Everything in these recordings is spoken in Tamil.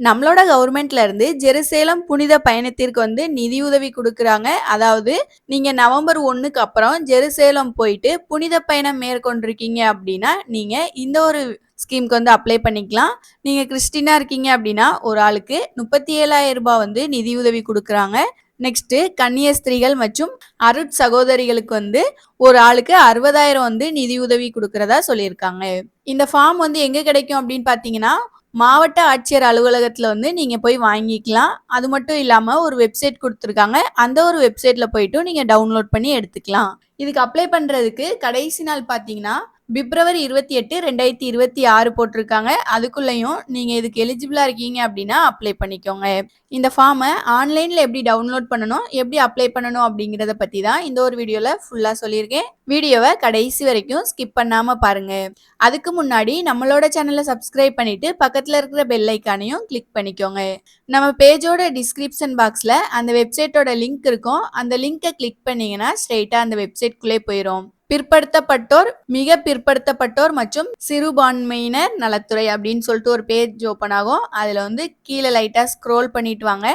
நம்மளோட கவர்மெண்ட்ல இருந்து ஜெருசேலம் புனித பயணத்திற்கு வந்து நிதியுதவி கொடுக்குறாங்க அதாவது நீங்க நவம்பர் ஒன்றுக்கு அப்புறம் ஜெருசேலம் போயிட்டு புனித பயணம் மேற்கொண்டிருக்கீங்க அப்படின்னா நீங்க இந்த ஒரு ஸ்கீம்க்கு வந்து அப்ளை பண்ணிக்கலாம். நீங்க கிறிஸ்டினா இருக்கீங்க அப்படின்னா ஒரு ஆளுக்கு முப்பத்தி ஏழாயிரம் ரூபாய் வந்து நிதியுதவி கொடுக்குறாங்க நெக்ஸ்ட்டு கன்னியஸ்திரிகள் மற்றும் அருட் சகோதரிகளுக்கு வந்து ஒரு ஆளுக்கு 60,000 வந்து நிதியுதவி கொடுக்குறதா சொல்லியிருக்காங்க. இந்த ஃபார்ம் வந்து எங்கே கிடைக்கும் அப்படின்னு பார்த்தீங்கன்னா, மாவட்ட ஆட்சியர் அலுவலகத்தில் வந்து நீங்கள் போய் வாங்கிக்கலாம். அது மட்டும் இல்லாமல் ஒரு வெப்சைட் கொடுத்துருக்காங்க அந்த ஒரு வெப்சைட்டில் போயிட்டும் நீங்கள் டவுன்லோட் பண்ணி எடுத்துக்கலாம். இதுக்கு அப்ளை பண்ணுறதுக்கு கடைசி நாள் பார்த்தீங்கன்னா, பிப்ரவரி 28, 2026 போட்டிருக்காங்க. அதுக்குள்ளேயும் நீங்கள் இதுக்கு எலிஜிபிளாக இருக்கீங்க அப்படின்னா அப்ளை பண்ணிக்கோங்க. இந்த ஃபார்மை ஆன்லைனில் எப்படி டவுன்லோட் பண்ணணும், எப்படி அப்ளை பண்ணணும் அப்படிங்கிறத பற்றி தான் இந்த ஒரு வீடியோவில் ஃபுல்லாக சொல்லியிருக்கேன். வீடியோவை கடைசி வரைக்கும் ஸ்கிப் பண்ணாமல் பாருங்க. அதுக்கு முன்னாடி நம்மளோட சேனலை சப்ஸ்கிரைப் பண்ணிவிட்டு பக்கத்தில் இருக்கிற பெல் ஐக்கானையும் கிளிக் பண்ணிக்கோங்க. நம்ம பேஜோட டிஸ்கிரிப்ஷன் பாக்ஸில் அந்த வெப்சைட்டோட லிங்க் இருக்கும். அந்த லிங்க்கை கிளிக் பண்ணிங்கன்னா ஸ்ட்ரெயிட்டாக அந்த வெப்சைட்குள்ளே போயிடும் பிற்படுத்தப்பட்டோர், மிக பிற்படுத்தப்பட்டோர் மற்றும் சிறுபான்மையினர் நலத்துறை அப்படின்னு சொல்லிட்டு ஒரு பேஜ் ஓப்பன் ஆகும். அதுல வந்து கீழே லைட்டா ஸ்க்ரோல் பண்ணிட்டு வாங்க.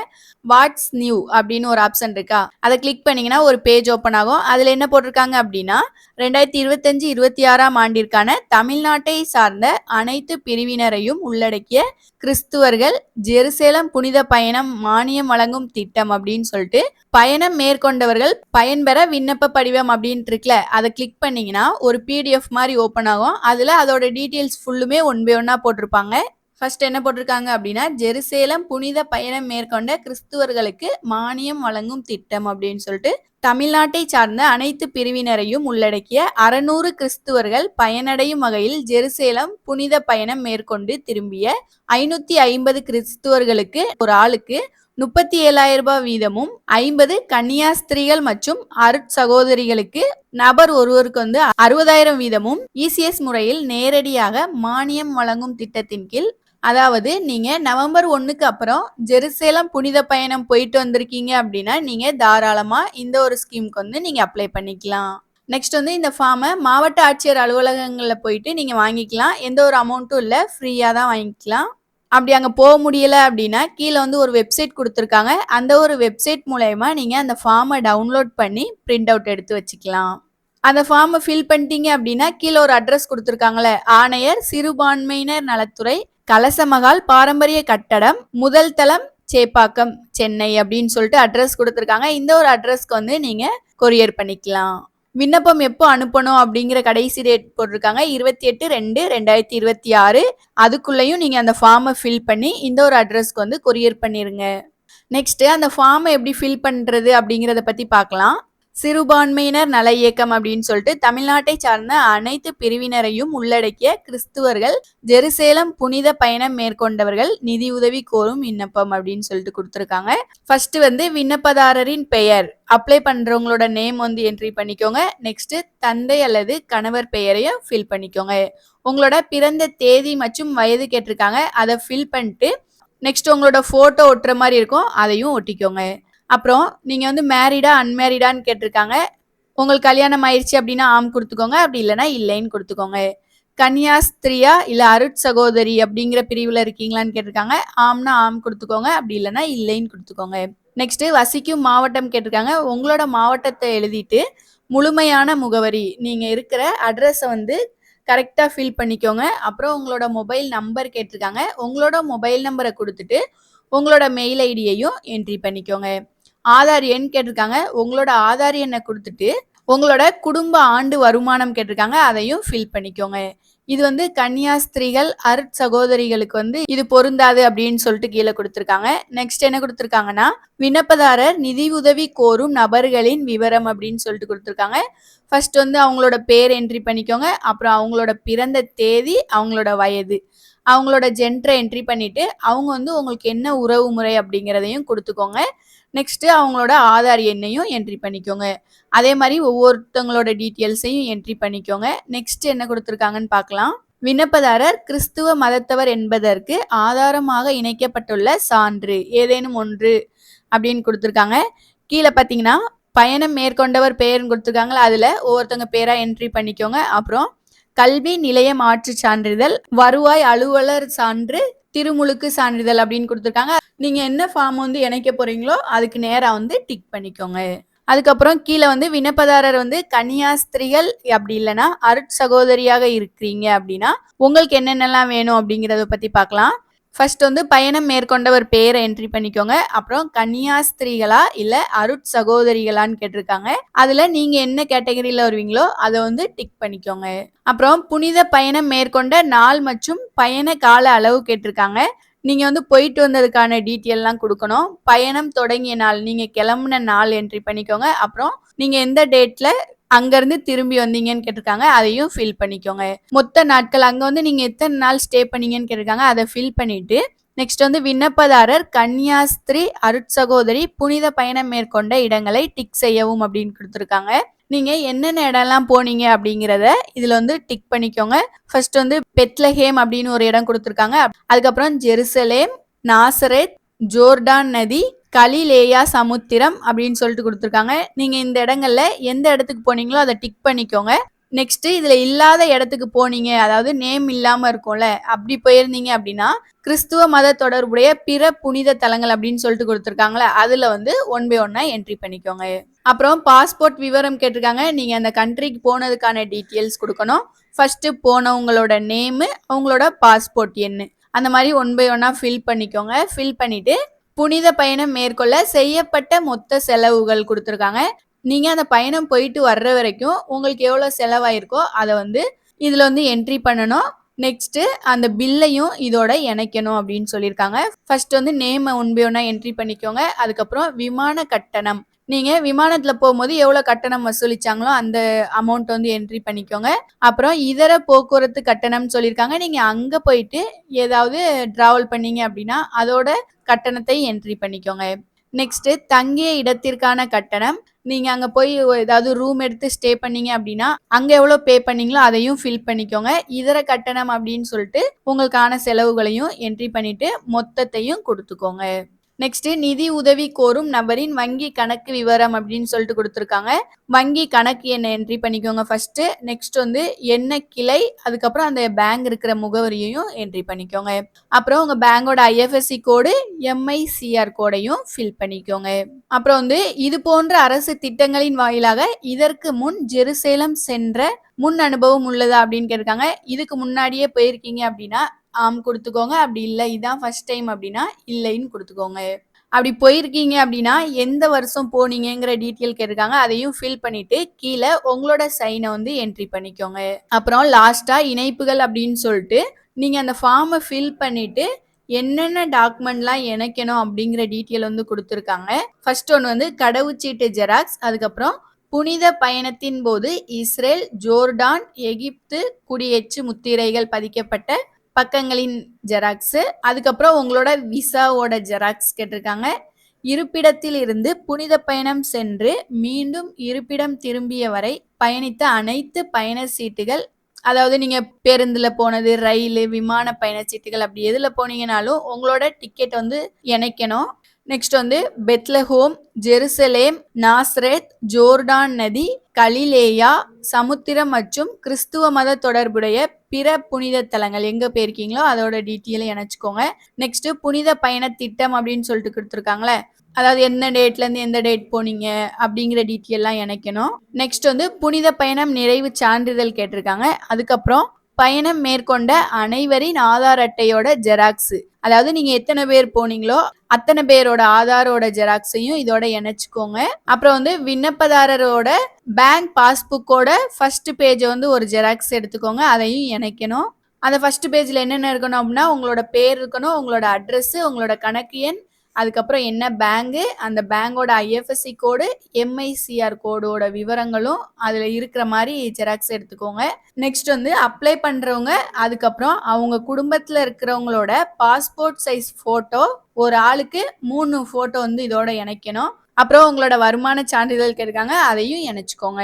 வாட்ஸ் நியூ அப்படின்னு ஒரு ஆப்ஷன் இருக்கா? அதை கிளிக் பண்ணீங்கன்னா ஒரு பேஜ் ஓப்பன் ஆகும். அதுல என்ன போட்டிருக்காங்க அப்படின்னா ரெண்டாயிரத்தி இருபத்தஞ்சு இருபத்தி ஆறாம் ஆண்டிற்கான தமிழ்நாட்டை சார்ந்த அனைத்து பிரிவினரையும் உள்ளடக்கிய கிறிஸ்துவர்கள் ஜெருசேலம் புனித பயணம் மானியம் வழங்கும் திட்டம் அப்படின்னு சொல்லிட்டு, பயணம் மேற்கொண்டவர்கள் பயன்பெற விண்ணப்ப படிவம் அப்படின்ட்டு இருக்குல்ல, அதை கிளிக் பண்ணீங்கன்னா ஒரு பிடிஎஃப் மாதிரி ஓப்பன் ஆகும். அதுல அதோட டீட்டெயில்ஸ் ஃபுல்லுமே ஒன் பை ஒன்னா போட்டிருப்பாங்க. ஃபர்ஸ்ட் என்ன போட்டிருக்காங்க அப்படின்னா ஜெருசேலம் புனித பயணம் மேற்கொண்ட கிறிஸ்துவர்களுக்கு மானியம் வழங்கும் திட்டம் அப்படின்னு சொல்லிட்டு, தமிழ்நாட்டை சார்ந்த அனைத்து பிரிவினரையும் உள்ளடக்கிய 600 கிறிஸ்துவர்கள் பயனடையும் வகையில் ஜெருசேலம் புனித பயணம் மேற்கொண்டு திரும்பிய 550 கிறிஸ்துவர்களுக்கு ஒரு ஆளுக்கு முப்பத்தி ஏழாயிரம் ரூபாய் வீதமும், 50 கன்னியாஸ்திரிகள் மற்றும் அருட்சகோதரிகளுக்கு நபர் ஒருவருக்கு வந்து 60,000 வீதமும் இசிஎஸ் முறையில் நேரடியாக மானியம் வழங்கும் திட்டத்தின் கீழ் அதாவது நீங்கள் நவம்பர் ஒன்றுக்கு அப்புறம் ஜெருசேலம் புனித பயணம் போயிட்டு வந்திருக்கீங்க அப்படின்னா நீங்கள் தாராளமாக இந்த ஒரு ஸ்கீம்க்கு வந்து நீங்கள் அப்ளை பண்ணிக்கலாம். நெக்ஸ்ட் வந்து இந்த ஃபார்மை மாவட்ட ஆட்சியர் அலுவலகங்களில் போயிட்டு நீங்கள் வாங்கிக்கலாம். எந்த ஒரு அமௌண்ட்டும் இல்லை ஃப்ரீயாக தான் வாங்கிக்கலாம். அப்படி அங்கே போக முடியல அப்படின்னா கீழே வந்து ஒரு வெப்சைட் கொடுத்துருக்காங்க அந்த ஒரு வெப்சைட் மூலயமா நீங்கள் அந்த ஃபார்மை டவுன்லோட் பண்ணி பிரிண்ட் அவுட் எடுத்து வச்சுக்கலாம். அந்த ஃபார்மை ஃபில் பண்ணிட்டீங்க அப்படின்னா கீழே ஒரு அட்ரஸ் கொடுத்துருக்காங்களே ஆணையர் சிறுபான்மையினர் நலத்துறை, கலசமகால் பாரம்பரிய கட்டடம், முதல் தளம், சேப்பாக்கம், சென்னை அப்படின்னு சொல்லிட்டு அட்ரஸ் கொடுத்துருக்காங்க இந்த ஒரு அட்ரஸ்க்கு வந்து நீங்கள் கொரியர் பண்ணிக்கலாம். விண்ணப்பம் எப்போ அனுப்பணும் அப்படிங்கிற கடைசி டேட் போட்டிருக்காங்க. இருபத்தி எட்டு ரெண்டு ரெண்டாயிரத்தி இருபத்தி ஆறு அதுக்குள்ளேயும் நீங்கள் அந்த ஃபார்மை ஃபில் பண்ணி இந்த ஒரு அட்ரஸ்க்கு வந்து கொரியர் பண்ணிடுங்க நெக்ஸ்ட்டு அந்த ஃபார்மை எப்படி ஃபில் பண்ணுறது அப்படிங்கிறத பற்றி பார்க்கலாம். சிறுபான்மையினர் நல இயக்கம் அப்படின்னு சொல்லிட்டு தமிழ்நாட்டை சார்ந்த அனைத்து பிரிவினரையும் உள்ளடக்கிய கிறிஸ்துவர்கள் ஜெருசேலம் புனித பயணம் மேற்கொண்டவர்கள் நிதியுதவி கோரும் விண்ணப்பம் அப்படின்னு சொல்லிட்டு கொடுத்துருக்காங்க ஃபர்ஸ்ட் வந்து விண்ணப்பதாரரின் பெயர், அப்ளை பண்றவங்களோட நேம் வந்து என்ட்ரி பண்ணிக்கோங்க. நெக்ஸ்ட் தந்தை அல்லது கணவர் பெயரையும் ஃபில் பண்ணிக்கோங்க. உங்களோட பிறந்த தேதி மற்றும் வயது கேட்டிருக்காங்க. அதை ஃபில் பண்ணிட்டு நெக்ஸ்ட் உங்களோட ஃபோட்டோ ஒட்டுற மாதிரி இருக்கும். அதையும் ஒட்டிக்கோங்க. அப்புறம் நீங்கள் வந்து மேரிடா, அன்மேரிடான்னு கேட்டிருக்காங்க. உங்களுக்கு கல்யாணம் ஆயிடுச்சு அப்படின்னா ஆம் கொடுத்துக்கோங்க அப்படி இல்லைன்னா இல்லைன்னு குடுத்துக்கோங்க. கன்னியாஸ்திரியா அருட் அருட்சகோதரி அப்படிங்கிற பிரிவில் இருக்கீங்களான்னு கேட்டிருக்காங்க. ஆம்னா ஆம் கொடுத்துக்கோங்க அப்படி இல்லைன்னா இல்லைன்னு கொடுத்துக்கோங்க நெக்ஸ்ட் வசிக்கும் மாவட்டம் கேட்டிருக்காங்க. உங்களோட மாவட்டத்தை எழுதிட்டு முழுமையான முகவரி, நீங்கள் இருக்கிற அட்ரஸை வந்து கரெக்டாக ஃபில் பண்ணிக்கோங்க. அப்புறம் உங்களோட மொபைல் நம்பர் கேட்டிருக்காங்க. உங்களோட மொபைல் நம்பரை கொடுத்துட்டு உங்களோட மெயில் ஐடியையும் என்ட்ரி பண்ணிக்கோங்க. ஆதார் எண் கேட்டிருக்காங்க. உங்களோட ஆதார் எண்ணை கொடுத்துட்டு உங்களோட குடும்ப ஆண்டு வருமானம் கேட்டிருக்காங்க. அதையும் ஃபில் பண்ணிக்கோங்க. இது வந்து கன்னியாஸ்திரிகள், அருட்சகோதரிகளுக்கு வந்து இது பொருந்தாது அப்படின்னு சொல்லிட்டு கீழே கொடுத்துருக்காங்க நெக்ஸ்ட் என்ன கொடுத்துருக்காங்கன்னா விண்ணப்பதாரர் நிதி உதவி கோரும் நபர்களின் விவரம் அப்படின்னு சொல்லிட்டு கொடுத்துருக்காங்க ஃபர்ஸ்ட் வந்து அவங்களோட பேர் என்ட்ரி பண்ணிக்கோங்க. அப்புறம் அவங்களோட பிறந்த தேதி, அவங்களோட வயது, அவங்களோட ஜென்டரை என்ட்ரி பண்ணிட்டு, அவங்க வந்து உங்களுக்கு என்ன உறவு முறை அப்படிங்கிறதையும் கொடுத்துக்கோங்க நெக்ஸ்ட்டு அவங்களோட ஆதார் எண்ணையும் என்ட்ரி பண்ணிக்கோங்க. அதே மாதிரி ஒவ்வொருத்தவங்களோட டீட்டெயில்ஸையும் என்ட்ரி பண்ணிக்கோங்க. நெக்ஸ்ட் என்ன கொடுத்துருக்காங்கன்னு பார்க்கலாம். விண்ணப்பதாரர் கிறிஸ்துவ மதத்தவர் என்பதற்கு ஆதாரமாக இணைக்கப்பட்டுள்ள சான்று ஏதேனும் ஒன்று அப்படின்னு கொடுத்துருக்காங்க கீழே பார்த்தீங்கன்னா, பயணம் மேற்கொண்டவர் பெயர்னு கொடுத்துருக்காங்களா அதில் ஒவ்வொருத்தவங்க பேராக என்ட்ரி பண்ணிக்கோங்க. அப்புறம் கல்வி நிலையம் மாற்றுச் சான்றிதழ், வருவாய் அலுவலர் சான்று, திருமுழுக்கு சான்றிதழ் அப்படின்னு கொடுத்துருக்காங்க. நீங்க என்ன ஃபார்ம் வந்து இணைக்க போறீங்களோ அதுக்கு நேரா வந்து டிக் பண்ணிக்கோங்க. அதுக்கப்புறம் கீழே வந்து விண்ணப்பதாரர் வந்து கன்னியாஸ்திரிகள் அப்படி இல்லைன்னா அருட் சகோதரியாக இருக்கிறீங்க அப்படின்னா உங்களுக்கு என்னென்னலாம் வேணும் அப்படிங்கிறத பத்தி பார்க்கலாம். ஃபர்ஸ்ட் வந்து பயணம் மேற்கொண்டவர் பேரை என்ட்ரி பண்ணிக்கோங்க. அப்புறம் கன்னியாஸ்திரிகளா இல்ல அருட் சகோதரிகளான்னு கேட்டிருக்காங்க. அதுல நீங்க என்ன கேட்டகரியில வருவீங்களோ அதை வந்து டிக் பண்ணிக்கோங்க. அப்புறம் புனித பயணம் மேற்கொண்ட நாள் மற்றும் பயண கால அளவு கேட்டிருக்காங்க. நீங்க வந்து போயிட்டு வந்ததுக்கான டீட்டெயில்லாம் கொடுக்கணும். பயணம் தொடங்கிய நாள் நீங்க கிளம்புன நாள் என்ட்ரி பண்ணிக்கோங்க. அப்புறம் நீங்க எந்த டேட்ல அங்கேருந்து திரும்பி வந்தீங்கன்னு கேட்டிருக்காங்க அதையும் ஃபில் பண்ணிக்கோங்க. மொத்த நாட்கள் அங்கே வந்து நீங்கள் எத்தனை நாள் ஸ்டே பண்ணீங்கன்னு கேட்டிருக்காங்க அதை ஃபில் பண்ணிவிட்டு நெக்ஸ்ட் வந்து விண்ணப்பதாரர் கன்னியாஸ்திரி அருட்சகோதரி புனித பயணம் மேற்கொண்ட இடங்களை டிக் செய்யவும் அப்படின்னு கொடுத்துருக்காங்க. நீங்கள் என்னென்ன இடம்லாம் போனீங்க அப்படிங்கிறத இதில் வந்து டிக் பண்ணிக்கோங்க. ஃபர்ஸ்ட் வந்து பெட்லஹேம் அப்படின்னு ஒரு இடம் கொடுத்துருக்காங்க. அதுக்கப்புறம் ஜெருசலேம் நாசரேத் ஜோர்டான் நதி கலிலேயா சமுத்திரம் அப்படின்னு சொல்லிட்டு கொடுத்துருக்காங்க. நீங்க இந்த இடங்கள்ல எந்த இடத்துக்கு போனீங்களோ அதை டிக் பண்ணிக்கோங்க. நெக்ஸ்ட் இதுல இல்லாத இடத்துக்கு போனீங்க. அதாவது நேம் இல்லாம இருக்கும்ல. அப்படி போயிருந்தீங்க அப்படின்னா கிறிஸ்துவ மத தொடர்புடைய பிற புனித தலங்கள் அப்படின்னு சொல்லிட்டு கொடுத்துருக்காங்களே அதுல வந்து ஒன் பை ஒன்னா என்ட்ரி பண்ணிக்கோங்க. அப்புறம் பாஸ்போர்ட் விவரம் கேட்டிருக்காங்க. நீங்க அந்த கண்ட்ரிக்கு போனதுக்கான டீட்டெயில்ஸ் கொடுக்கணும். ஃபர்ஸ்ட் போனவங்களோட நேமு அவங்களோட பாஸ்போர்ட் எண்ணு. அந்த மாதிரி ஒன் பை ஒன்னா ஃபில் பண்ணிக்கோங்க. ஃபில் பண்ணிட்டு புனித பயணம் மேற்கொள்ள செய்யப்பட்ட மொத்த செலவுகள் கொடுத்துருக்காங்க. நீங்க அந்த பயணம் போயிட்டு வர்ற வரைக்கும் உங்களுக்கு எவ்வளோ செலவாயிருக்கோ அதை வந்து இதுல வந்து என்ட்ரி பண்ணணும். நெக்ஸ்ட் அந்த பில்லையும் இதோட இணைக்கணும் அப்படின்னு சொல்லியிருக்காங்க. ஃபர்ஸ்ட் வந்து நேம் ஒன் பை என்ட்ரி பண்ணிக்கோங்க. அதுக்கப்புறம் விமான கட்டணம். நீங்க விமானத்துல போகும்போது எவ்வளவு கட்டணம் வசூலிச்சாங்களோ அந்த அமௌண்ட் வந்து என்ட்ரி பண்ணிக்கோங்க. அப்புறம் இதர போக்குவரத்து கட்டணம்னு சொல்லியிருக்காங்க. நீங்க அங்க போயிட்டு ஏதாவது டிராவல் பண்ணீங்க அப்படின்னா அதோட கட்டணத்தை என்ட்ரி பண்ணிக்கோங்க. நெக்ஸ்ட் தங்கிய இடத்திற்கான கட்டணம். நீங்க அங்க போய் ஏதாவது ரூம் எடுத்து ஸ்டே பண்ணீங்க அப்படின்னா அங்க எவ்வளவு பே பண்ணீங்களோ அதையும் ஃபில் பண்ணிக்கோங்க. இதர கட்டணம் அப்படின்னு சொல்லிட்டு உங்களுக்கான செலவுகளையும் என்ட்ரி பண்ணிட்டு மொத்தத்தையும் கொடுத்துக்கோங்க. நெக்ஸ்ட் நிதி உதவி கோரும் நபரின் வங்கி கணக்கு விவரம் அப்படின்னு சொல்லிட்டு கொடுத்துருக்காங்க. வங்கி கணக்கு என்ன என்ட்ரி பண்ணிக்கோங்க ஃபர்ஸ்ட் நெக்ஸ்ட் வந்து என்ன கிளை அதுக்கப்புறம் அந்த பேங்க் இருக்கிற முகவரியையும் என்ட்ரி பண்ணிக்கோங்க. அப்புறம் உங்க பேங்கோட ஐஎஃப்எஸ்சி கோடு எம்ஐசிஆர் கோடையும் ஃபில் பண்ணிக்கோங்க. அப்புறம் வந்து இது போன்ற அரசு திட்டங்களின் வாயிலாக இதற்கு முன் ஜெருசேலம் சென்ற முன் அனுபவம் உள்ளதா அப்படின்னு கேட்டிருக்காங்க. இதுக்கு முன்னாடியே போயிருக்கீங்க அப்படின்னா ஆம் கொடுத்துக்கோங்க. அப்படி இல்லை இதான் ஃபர்ஸ்ட் டைம் அப்படின்னா இல்லைன்னு கொடுத்துக்கோங்க. அப்படி போயிருக்கீங்க அப்படின்னா எந்த வருஷம் போனீங்கிற டீட்டெயில் கேட்டிருக்காங்க. அதையும் ஃபில் பண்ணிட்டு கீழே உங்களோட சைனை வந்து என்ட்ரி பண்ணிக்கோங்க. அப்புறம் லாஸ்ட்டாக இணைப்புகள் அப்படின்னு சொல்லிட்டு நீங்கள் அந்த ஃபார்மை ஃபில் பண்ணிட்டு என்னென்ன டாக்குமெண்ட்லாம் இணைக்கணும் அப்படிங்கிற டீட்டெயில் வந்து கொடுத்துருக்காங்க. ஃபர்ஸ்ட் ஒன்று வந்து கடவுச்சீட்டு ஜெராக்ஸ் அதுக்கப்புறம் புனித பயணத்தின் போது இஸ்ரேல் ஜோர்டான் எகிப்து குடியேற்று முத்திரைகள் பதிக்கப்பட்ட பக்கங்களின் ஜெராக்ஸு அதுக்கப்புறம் உங்களோட விசாவோட ஜெராக்ஸ் கேட்டிருக்காங்க. இருப்பிடத்தில் இருந்து புனித பயணம் சென்று மீண்டும் இருப்பிடம் திரும்பிய வரை பயணித்த அனைத்து பயண சீட்டுகள் அதாவது நீங்க பேருந்துல போனது ரயில் விமான பயணச்சீட்டுகள் அப்படி எதுல போனீங்கனாலும் உங்களோட டிக்கெட் வந்து இணைக்கணும். நெக்ஸ்ட் வந்து பெத்லஹோம் ஜெருசலேம் நாஸ்ரேத் ஜோர்டான் நதி கலிலேயா சமுத்திரம் மற்றும் கிறிஸ்துவ மத தொடர்புடைய பிற புனித தலங்கள். எங்க போயிருக்கீங்களோ அதோட டீட்டெயிலை இணைச்சிக்கோங்க. நெக்ஸ்ட் புனித பயண திட்டம் அப்படின்னு சொல்லிட்டு கொடுத்துருக்காங்களே. அதாவது எந்த டேட்ல இருந்து எந்த டேட் போனீங்க அப்படிங்கிற டீட்டெயிலாம் இணைக்கணும். நெக்ஸ்ட் வந்து புனித பயணம் நிறைவு சான்றிதழ் கேட்டிருக்காங்க. அதுக்கப்புறம் பயணம் மேற்கொண்ட அனைவரின் ஆதார் அட்டையோட ஜெராக்ஸ் அதாவது நீங்க எத்தனை பேர் போனீங்களோ அத்தனை பேரோட ஆதாரோட ஜெராக்ஸையும் இதோட இணைச்சுக்கோங்க. அப்புறம் வந்து விண்ணப்பதாரரோட பேங்க் பாஸ்புக்கோட ஃபர்ஸ்ட் பேஜை வந்து ஒரு ஜெராக்ஸ் எடுத்துக்கோங்க அதையும் இணைக்கணும். அந்த ஃபர்ஸ்ட் பேஜில் என்னென்ன இருக்கணும் அப்படின்னா உங்களோட பேர் இருக்கணும் உங்களோட அட்ரஸ் உங்களோட கணக்கு எண் அதுக்கப்புறம் என்ன பேங்கு? அந்த பேங்கோட ஐஎஃப்எஸ்சி கோடு எம்ஐசிஆர் கோடோட விவரங்களும் அதில் இருக்கிற மாதிரி ஜெராக்ஸ் எடுத்துக்கோங்க. நெக்ஸ்ட் வந்து அப்ளை பண்ணுறவங்க அதுக்கப்புறம் அவங்க குடும்பத்தில் இருக்கிறவங்களோட பாஸ்போர்ட் சைஸ் ஃபோட்டோ ஒரு ஆளுக்கு மூணு ஃபோட்டோ வந்து இதோட இணைக்கணும். அப்புறம் உங்களோட வருமான சான்றிதழ் கேட்டிருக்காங்க அதையும் இணைச்சிக்கோங்க.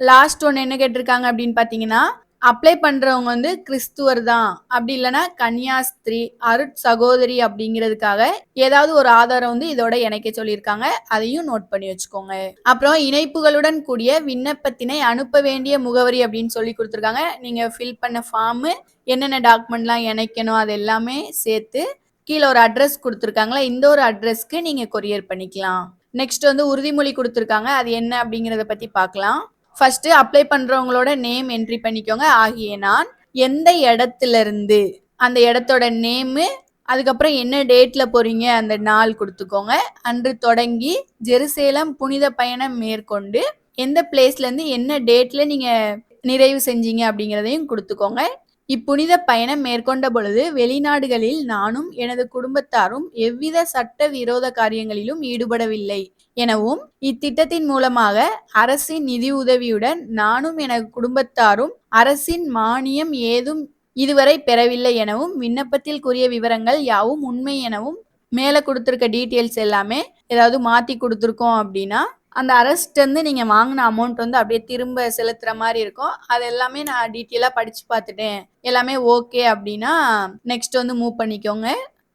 லாஸ்ட் ஒன்று என்ன கேட்டிருக்காங்க அப்படின்னு பார்த்தீங்கன்னா அப்ளை பண்ணுறவங்க வந்து கிறிஸ்துவர் தான். அப்படி இல்லைன்னா கன்னியாஸ்திரி அருட் சகோதரி அப்படிங்கிறதுக்காக ஏதாவது ஒரு ஆதாரம் வந்து இதோட இணைக்க சொல்லியிருக்காங்க. அதையும் நோட் பண்ணி வச்சுக்கோங்க. அப்புறம் இணைப்புகளுடன் கூடிய விண்ணப்பத்தினை அனுப்ப வேண்டிய முகவரி அப்படின்னு சொல்லி கொடுத்துருக்காங்க. நீங்கள் ஃபில் பண்ண ஃபார்மு என்னென்ன டாக்குமெண்ட்லாம் இணைக்கணும் அது எல்லாமே சேர்த்து கீழே ஒரு அட்ரஸ் கொடுத்துருக்காங்களா இந்த ஒரு அட்ரஸ்க்கு நீங்கள் கொரியர் பண்ணிக்கலாம். நெக்ஸ்ட் வந்து உறுதிமொழி கொடுத்துருக்காங்க. அது என்ன அப்படிங்கிறத பற்றி பார்க்கலாம். ஃபர்ஸ்ட் அப்ளை பண்ணுறவங்களோட நேம் என்ட்ரி பண்ணிக்கோங்க. ஆகிய நான் எந்த இடத்துல இருந்து அந்த இடத்தோட நேமு அதுக்கப்புறம் என்ன டேட்ல போறீங்க அந்த நாள் கொடுத்துக்கோங்க. அன்று தொடங்கி ஜெருசேலம் புனித பயணம் மேற்கொண்டு எந்த பிளேஸ்ல இருந்து என்ன டேட்ல நீங்க நிறைவு செஞ்சீங்க அப்படிங்கிறதையும் கொடுத்துக்கோங்க. இப்புனித பயணம் மேற்கொண்ட பொழுது வெளிநாடுகளில் நானும் எனது குடும்பத்தாரும் எவ்வித சட்ட விரோத காரியங்களிலும் ஈடுபடவில்லை. எனவும் இத்திட்டத்தின் மூலமாக அரசின் நிதி உதவியுடன் நானும் எனது குடும்பத்தாரும் அரசின் மானியம் ஏதும் இதுவரை பெறவில்லை எனவும் விண்ணப்பத்தில் கூறிய விவரங்கள் யாவும் உண்மை எனவும் மேலே கொடுத்துருக்க டீட்டெயில்ஸ் எல்லாமே ஏதாவது மாற்றி கொடுத்துருக்கோம் அப்படின்னா அந்த அரஸ்ட்லேருந்து நீங்கள் வாங்கின அமௌண்ட் வந்து அப்படியே திரும்ப செலுத்துகிற மாதிரி இருக்கும். அது எல்லாமே நான் டீட்டெயிலாக படித்து பார்த்துட்டேன். எல்லாமே ஓகே அப்படின்னா நெக்ஸ்ட் வந்து மூவ் பண்ணிக்கோங்க.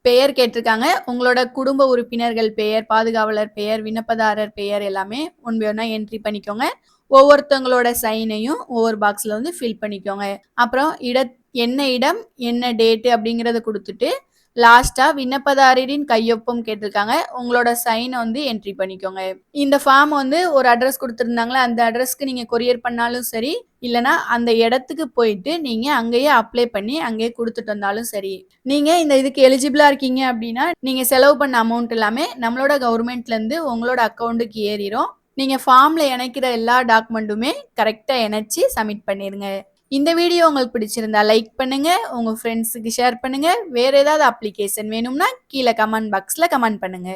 பெயர் கேட்டிருக்காங்க. உங்களோட குடும்ப உறுப்பினர்கள் பெயர் பாதுகாவலர் பெயர் விண்ணப்பதாரர் பெயர் எல்லாமே ஒன் பை ஒன்றா என்ட்ரி பண்ணிக்கோங்க. ஒவ்வொருத்தவங்களோட சைனையும் ஒவ்வொரு பாக்ஸில் வந்து ஃபில் பண்ணிக்கோங்க. அப்புறம் இட என்ன இடம் என்ன டேட்டு அப்படிங்கிறத கொடுத்துட்டு லாஸ்ட்டாக விண்ணப்பதாரரின் கையொப்பம் கேட்டிருக்காங்க. உங்களோட சைனை வந்து என்ட்ரி பண்ணிக்கோங்க. இந்த ஃபார்ம் வந்து ஒரு அட்ரஸ் கொடுத்துருந்தாங்களே அந்த அட்ரஸ்க்கு நீங்கள் கொரியர் பண்ணாலும் சரி இல்லைனா அந்த இடத்துக்கு போயிட்டு நீங்கள் அங்கேயே அப்ளை பண்ணி அங்கேயே கொடுத்துட்டு வந்தாலும் சரி. நீங்கள் இந்த இதுக்கு எலிஜிபிளாக இருக்கீங்க அப்படின்னா நீங்கள் செலவு பண்ண அமௌண்ட் எல்லாமே நம்மளோட கவர்மெண்ட்லேருந்து உங்களோட அக்கௌண்ட்டுக்கு ஏறிடும் நீங்கள் ஃபார்மில் இணைக்கிற எல்லா டாக்குமெண்ட்டுமே கரெக்டாக இணைச்சி சப்மிட் பண்ணிடுங்க இந்த வீடியோ உங்களுக்கு பிடிச்சிருந்தா லைக் பண்ணுங்க உங்க ஃப்ரெண்ட்ஸுக்கு ஷேர் பண்ணுங்க. வேற ஏதாவது அப்ளிகேஷன் வேணும்னா கீழே கமெண்ட் பாக்ஸ்ல கமெண்ட் பண்ணுங்க.